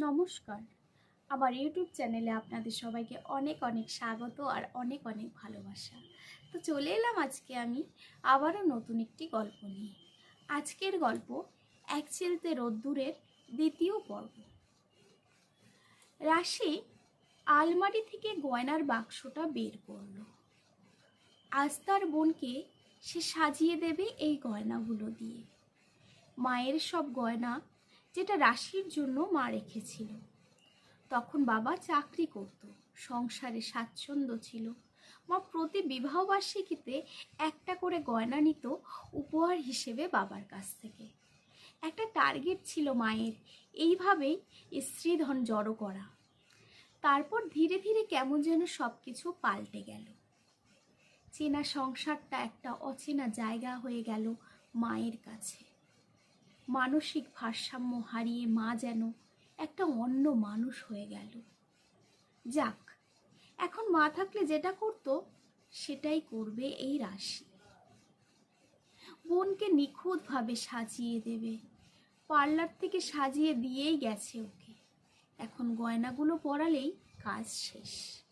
নমস্কার। আমার ইউটিউব চ্যানেলে আপনাদের সবাইকে অনেক অনেক স্বাগত আর অনেক অনেক ভালোবাসা। তো চলে এলাম আজকে আমি আবারও নতুন একটি গল্প নিয়ে। আজকের গল্প এক চিলতে রোদ্দুরের দ্বিতীয় পর্ব। রাশি আলমারি থেকে গয়নার বাক্সটা বের করল। আজ তার বোনকে সে সাজিয়ে দেবে এই গয়নাগুলো দিয়ে। মায়ের সব গয়না যেটা রাশির জন্য মা রেখেছিল। তখন বাবা চাকরি করত, সংসারে স্বাচ্ছন্দ্য ছিল। মা প্রতি বিবাহবার্ষিকীতে একটা করে গয়না নিত উপহার হিসেবে বাবার কাছ থেকে। একটা টার্গেট ছিল মায়ের, এইভাবেই স্ত্রীধন জড়ো করা। তারপর ধীরে ধীরে কেমন যেন সব কিছু পাল্টে গেল। চেনা সংসারটা একটা অচেনা জায়গা হয়ে গেল মায়ের কাছে। মানসিক ভারসাম্য হারিয়ে মা যেন একটা অন্য মানুষ হয়ে গেল। যাক, এখন মা থাকলে যেটা করতো, সেটাই করবে এই রাশি। বোনকে নিখুঁতভাবে সাজিয়ে দেবে। পার্লার থেকে সাজিয়ে দিয়েই গেছে ওকে। এখন গয়নাগুলো পরালেই কাজ শেষ।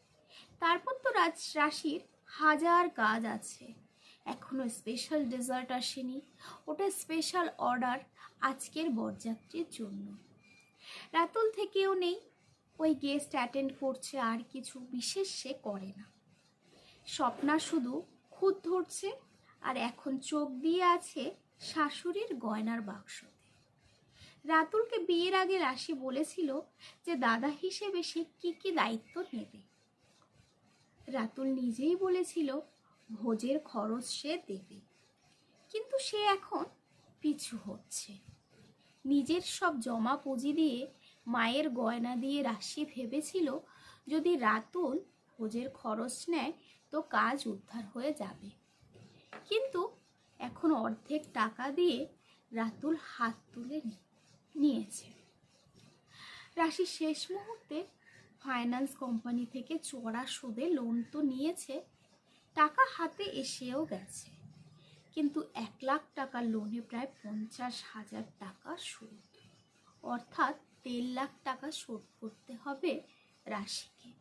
তারপর তো রাজ, রাশির হাজার কাজ আছে। এখনও স্পেশাল ডেজার্ট আসেনি। ওটা স্পেশাল অর্ডার আজকের বরযাত্রীর জন্য। রাতুল থেকেও নেই, ওই গেস্ট অ্যাটেন্ড করছে আর কিছু বিশেষ সে করে না। স্বপ্না শুধু খুদ ধরছে আর এখন চোখ দিয়ে আছে শাশুড়ির গয়নার বাক্সতে। রাতুলকে বিয়ের আগে রাশি বলেছিল যে দাদা হিসেবে সে কি কি দায়িত্ব নেবে। রাতুল নিজেই বলেছিল, ভোজের খরচ সে দেবে। কিন্তু সে এখন পিছু হচ্ছে। নিজের সব জমা পুঁজি দিয়ে মায়ের গয়না দিয়ে রাশি ভেবেছিল, যদি রাতুল ভোজের খরচ নেয়, তো কাজ উদ্ধার হয়ে যাবে। কিন্তু এখন অর্ধেক টাকা দিয়ে রাতুল হাত তুলে নিয়েছে। রাশি শেষ মুহূর্তে ফাইন্যান্স কোম্পানি থেকে চড়া সুদে লোন তো নিয়েছে, টাকা হাতে এসেও গেছে। কিন্তু এক লাখ টাকা লোনে প্রায় পঞ্চাশ হাজার টাকা সুদ অর্থাৎ দেড় লাখ টাকা শোধ করতে হবে রাশিকে।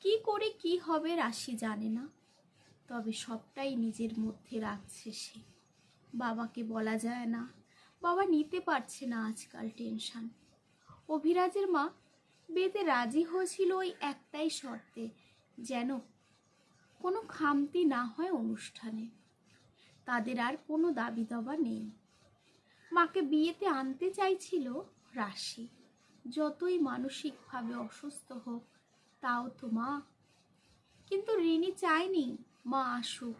কি করে কি হবে রাশি জানে না। তবে সবটাই নিজের মধ্যে রাখছে সে। বাবাকে বলা যায় না। বাবা নিতে পারছে না আজকাল টেনশান। অভিরাজের মা বেদে রাজি হয়েছিল ওই একটাই শর্তে, যেন কোনো খামতি না হয় অনুষ্ঠানে। তাদের আর কোনো দাবি দাবা নেই। মাকে বিয়েতে আনতে চাইছিল রাশি। যতই মানসিকভাবে অসুস্থ হোক, তাও তো মা। কিন্তু রিনি চায়নি মা আসুক।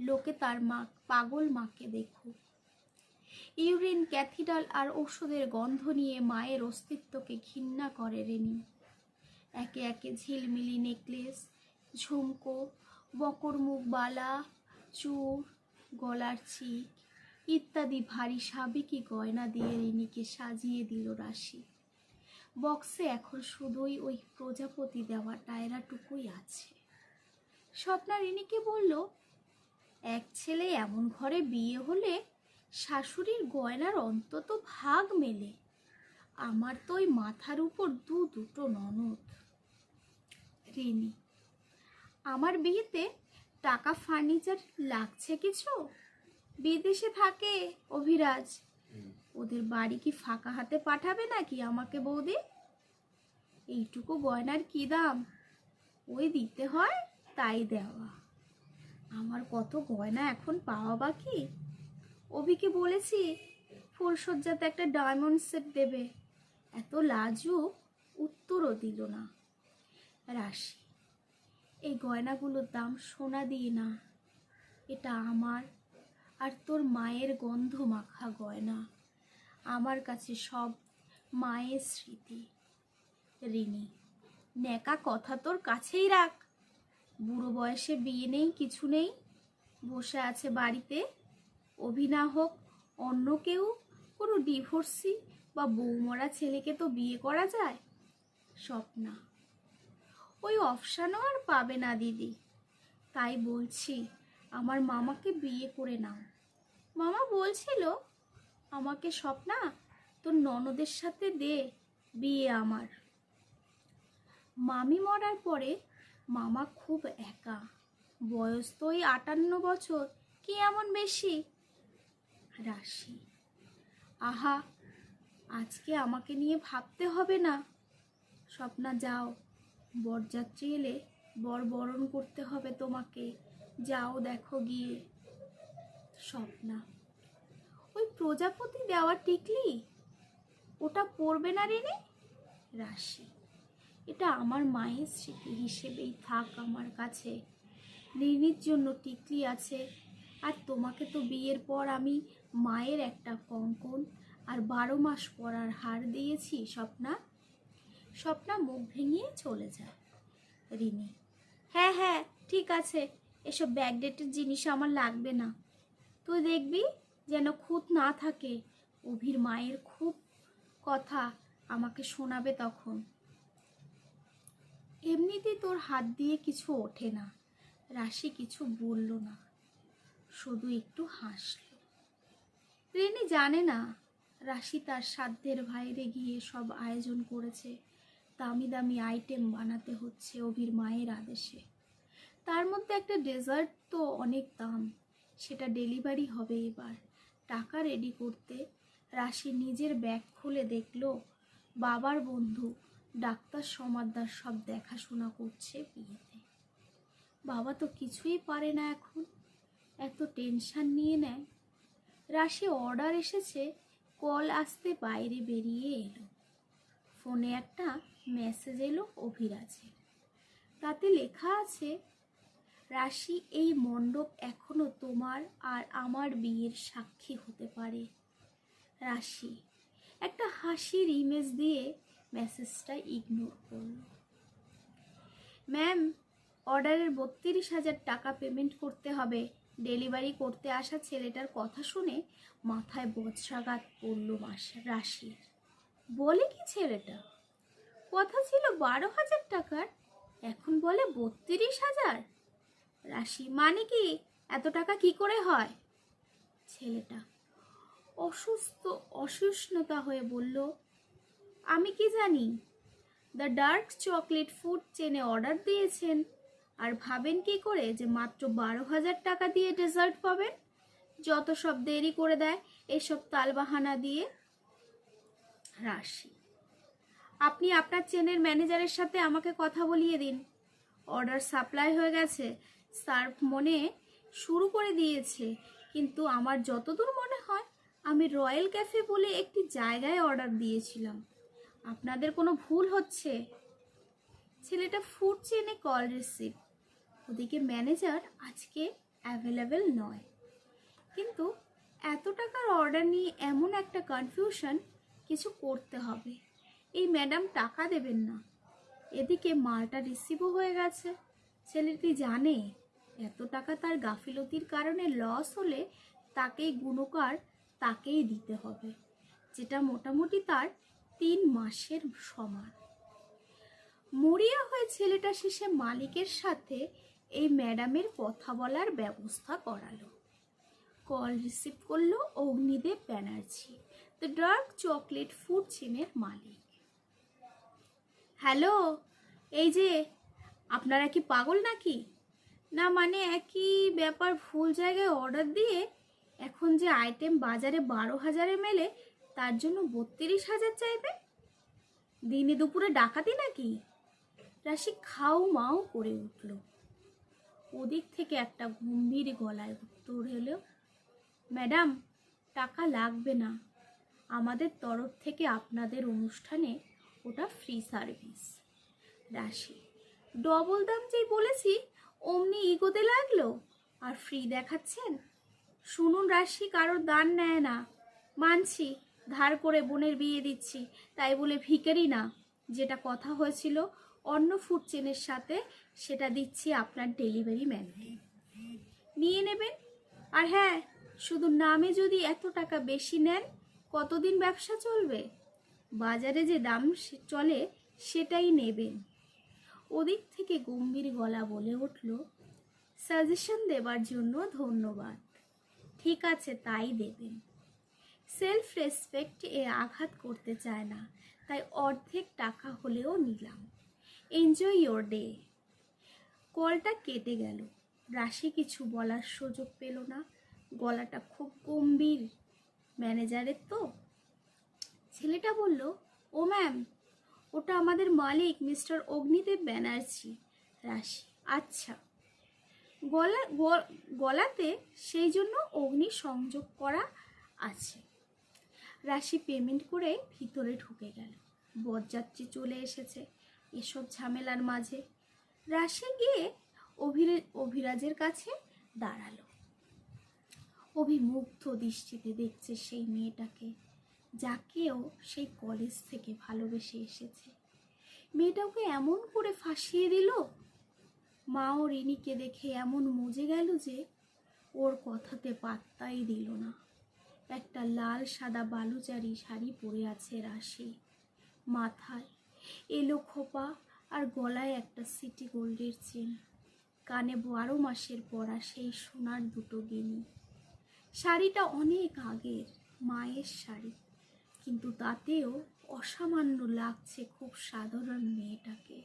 লোকে তার মা, পাগল মাকে দেখুক। ইউরিন, ক্যাথিডাল আর ওষুধের গন্ধ নিয়ে মায়ের অস্তিত্বকে ঘৃণা করে রেনি। একে একে ঝিলমিলি নেকলেস, ঝুমকো বকর মুখ বালা চূড় গলার চিক, ইত্যাদি ভারী সাবেকি গয়না দিয়ে রিনিকে সাজিয়ে দিল রাশি। বক্সে এখন শুধুই ওই প্রজাপতি দেওয়া টায়রাটুকুই আছে। স্বপ্না রিনিকে বলল, এক ছেলে এমন ঘরে বিয়ে হলে শাশুড়ির গয়নার অন্তত ভাগ মেলে। আমার তো ওই মাথার উপর দু দুটো ননদ। রিনি, আমার বিয়েতে টাকা ফার্নিচার লাগছে কিছু? বিদেশে থাকে অভিরাজ। ওদের বাড়ি কি ফাঁকা হাতে পাঠাবে নাকি আমাকে বৌদি? এইটুকু গয়নার কি দাম? ওই দিতে হয়, তাই দেওয়া। আমার কত গয়না এখন পাওয়া বাকি? অভিকে বলেছি ফুলসজ্জাতে একটা ডায়মন্ড সেট দেবে। এত লাজুক, উত্তরও দিল না। রাশি এই গয়নাগুলোর দাম সোনা দিয়ে না। এটা আমার আর তোর মায়ের গন্ধ মাখা গয়না। আমার কাছে সব মায়ের স্মৃতি। রিনি নেকা কথা তোর কাছেই রাখ। বুড়ো বয়সে বিয়ে নেই, কিছু নেই। বসে আছে বাড়িতে। অভিনা হোক, অন্য কেউ, কোনো ডিভোর্সি বা বৌমরা ছেলেকে তো বিয়ে করা যায়। স্বপ্না। ওই অপশানও আর পাবে না, দিদি। তাই বলছি, আমার মামাকে বিয়ে করে নাও। মামা বলছিল, আমাকে স্বপ্না, তোর ননদের সাথে দে, বিয়ে আমার। মামি মরার পরে মামা খুব একা। বয়স তো ওই আটান্ন বছর, কি এমন বেশি? রাশি। আহা, আজকে আমাকে নিয়ে ভাবতে হবে না। স্বপ্না, যাও। বরযাত্রী এলে বর বরণ করতে হবে তোমাকে। যাও দেখো গিয়ে স্বপ্না। ওই প্রজাপতি দেওয়া টিকলি, ওটা পড়বে না রেনে রাশি, এটা আমার মায়ের স্মৃতি হিসেবেই থাক আমার কাছে। রিনির জন্য টিকলি আছে, আর তোমাকে তো বিয়ের পর আমি মায়ের একটা কঙ্কন, আর বারো মাস পরার হার দিয়েছি স্বপ্না। স্বপ্না মুখ ভেঙে চলে যায়। রিনি হ্যাঁ হ্যাঁ ঠিক আছে, এসব ব্যাকডেটের জিনিস আমার লাগবে না। তুই দেখবি যেন খুঁত না থাকে, অভির মায়ের খুব কথা আমাকে শোনাবে তখন। এমনিতেই তোর হাত দিয়ে কিছু ওঠে না, রাশি কিছু বলল না, শুধু একটু হাসল। রেনি জানে না, রাশি তার সাধ্যের বাইরে গিয়ে সব আয়োজন করেছে। দামি দামি আইটেম বানাতে হচ্ছে অভির মায়ের আদেশে। তার মধ্যে একটা ডেজার্ট তো অনেক দাম, সেটা ডেলিভারি হবে এবার। টাকা রেডি করতে রাশি নিজের ব্যাগ খুলে দেখল, বাবার বন্ধু, ডাক্তার, সমাদ্দার সব দেখাশোনা করছে বিয়েতে। বাবা তো কিছুই পারে না এখন, এত টেনশান নিয়ে নেয়। রাশি অর্ডার এসেছে কল আসতে বাইরে বেরিয়ে এলো। ফোনে একটা মেসেজ এলো অভিরাজের। তাতে লেখা আছে, রাশি, এই মণ্ডপ এখনও তোমার আর আমার বিয়ের সাক্ষী হতে পারে। রাশি একটা হাসির ইমেজ দিয়ে মেসেজটা ইগনোর করল। ম্যাম অর্ডারের বত্রিশ হাজার টাকা পেমেন্ট করতে হবে। ডেলিভারি করতে আসা ছেলেটার কথা শুনে মাথায় বজ্রাঘাত পড়ল রাশির। বলে কি ছেলেটা? কথা ছিল বারো হাজার টাকার, এখন বলে বত্রিশ হাজার। রাশি মানে কি এত টাকা কি করে হয়? ছেলেটা অসুস্থ, অসুষ্ণতা হয়ে বলল, আমি কি জানি? দ্য ডার্ক চকলেট ফুড চেনে অর্ডার দিয়েছেন। আর ভাবেন কি করে যে মাত্র বারো হাজার টাকা দিয়ে ডেজার্ট পাবেন? যত সব দেরি করে দেয়, এসব তালবাহানা দিয়ে রাশি। আপনি আপনার চেনের ম্যানেজারের সাথে আমাকে কথা বলিয়ে দিন। অর্ডার সাপ্লাই হয়ে গেছে। সার্ভ মনে শুরু করে দিয়েছে, কিন্তু আমার যতদূর মনে হয়, আমি রয়্যাল ক্যাফে বলে একটি জায়গায় অর্ডার দিয়েছিলাম। আপনাদের কোনো ভুল হচ্ছে? ছেলেটা ফুড চেনে কল রিসিভ। ওদিকে ম্যানেজার আজকে অ্যাভেলেবেল নয়। কিন্তু এত টাকার অর্ডার নিয়ে এমন একটা কনফিউশন কিছু করতে হবে। এই ম্যাডাম টাকা দেবেন না। এদিকে মালটা রিসিভও হয়ে গেছে। ছেলেটি জানে? এত টাকা তার গাফিলতির কারণে লস হলে তাকেই গুণকার, তাকেই দিতে হবে, যেটা মোটামুটি তার তিন মাসের সমান। মরিয়া হয়ে ছেলেটা শেষে মালিকের সাথে এই ম্যাডামের কথা বলার ব্যবস্থা করালো। কল রিসিভ করল Agnidev Banerjee. The dark chocolate food চেনের মালিক। হ্যালো এই যে, আপনারা কি পাগল নাকি? না মানে একই ব্যাপার ভুল জায়গায় অর্ডার দিয়ে এখন যে আইটেম বাজারে বারো হাজারে মেলে, তার জন্য বত্রিশ হাজার চাইবে? দিনে দুপুরে ডাকাতি নাকি? রাশি খাও মাও করে উঠল। ওদিক থেকে একটা গম্ভীর গলায় উত্তর এলো, ম্যাডাম, টাকা লাগবে না। আমাদের তরফ থেকে আপনাদের অনুষ্ঠানে ওটা ফ্রি সার্ভিস রাশি ডবল দাম যেই বলেছি, অমনি ইগোতে লাগল? আর ফ্রি দেখাচ্ছেন? শুনুন রাশি, কারোর দান নেয় না। মানছি, ধার করে বোনের বিয়ে দিচ্ছি, তাই বলে ভিকারি না। যেটা কথা হয়েছিল অন্য ফুড চেনের সাথে সেটা দিচ্ছি আপনার ডেলিভারি ম্যানকে। নিয়ে নেবেন? আর হ্যাঁ শুধু নামে যদি এত টাকা বেশি নেন কতদিন ব্যবসা চলবে? বাজারে যে দাম চলে, সেটাই নেবেন ওদিক থেকে গম্ভীর গলা বলে উঠল, সাজেশন দেবার জন্য ধন্যবাদ। ঠিক আছে, তাই দেবেন। সেলফ রেসপেক্ট এ আঘাত করতে চায় না, তাই অর্ধেক টাকা হলেও নিলাম। Enjoy your day. কলটা কেটে গেল। রাশি কিছু বলার সুযোগ পেল না। গলাটা খুব গম্ভীর। ম্যানেজারের তো? ছেলেটা বলল, ও ম্যাম, ওটা আমাদের মালিক, মিস্টার অগ্নিদেব ব্যানার্জি, রাশি। আচ্ছা। গলা গলাতে সেই জন্য অগ্নি সংযোগ করা আছে। রাশি পেমেন্ট করে ভিতরে ঢুকে গেল। বরযাত্রী চলে এসেছে এসব ঝামেলার মাঝে। রাশি গিয়ে অভিরে, অভিরাজের কাছে দাঁড়াল। অভিমুগ্ধ দৃষ্টিতে দেখছে সেই মেয়েটাকে, যাকেও সেই কলেজ থেকে ভালোবেসে এসেছে। মেয়েটা ওকে এমন করে ফাঁসিয়ে দিল? মাও রিনিকে দেখে এমন মজে গেল যে ওর কথাতে পাত্তাই দিল না। একটা লাল সাদা বালুচারি শাড়ি পরে আছে রাশি। মাথায় এলো খোপা আর গলায় একটা সিটি গোল্ডের চেন। কানে বারো মাসের পরা সেই সোনার দুটো গিনি। শাড়িটা অনেক আগের, মায়ের শাড়ি। কিন্তু তাতেও অসামান্য লাগছে খুব সাধারণ মেয়েটাকে।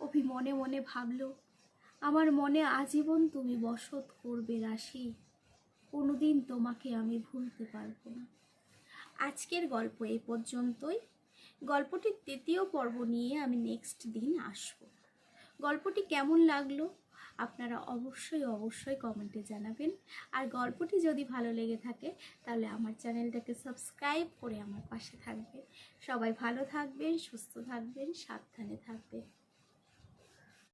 অভি মনে মনে ভাবলো, আমার মনে আজীবন তুমি বসত করবে রাশি। কোনোদিন তোমাকে আমি ভুলতে পারব না। আজকের গল্প এই পর্যন্তই। গল্পটির তৃতীয় পর্ব নিয়ে আমি নেক্সট দিন আসব। গল্পটি কেমন লাগল? আপনারা অবশ্যই অবশ্যই কমেন্টে জানাবেন। আর গল্পটি যদি ভালো লেগে থাকে, তাহলে আমার চ্যানেলটাকে সাবস্ক্রাইব করে আমার পাশে থাকবেন। সবাই ভালো থাকবেন, সুস্থ থাকবেন, সাবধানে থাকবেন।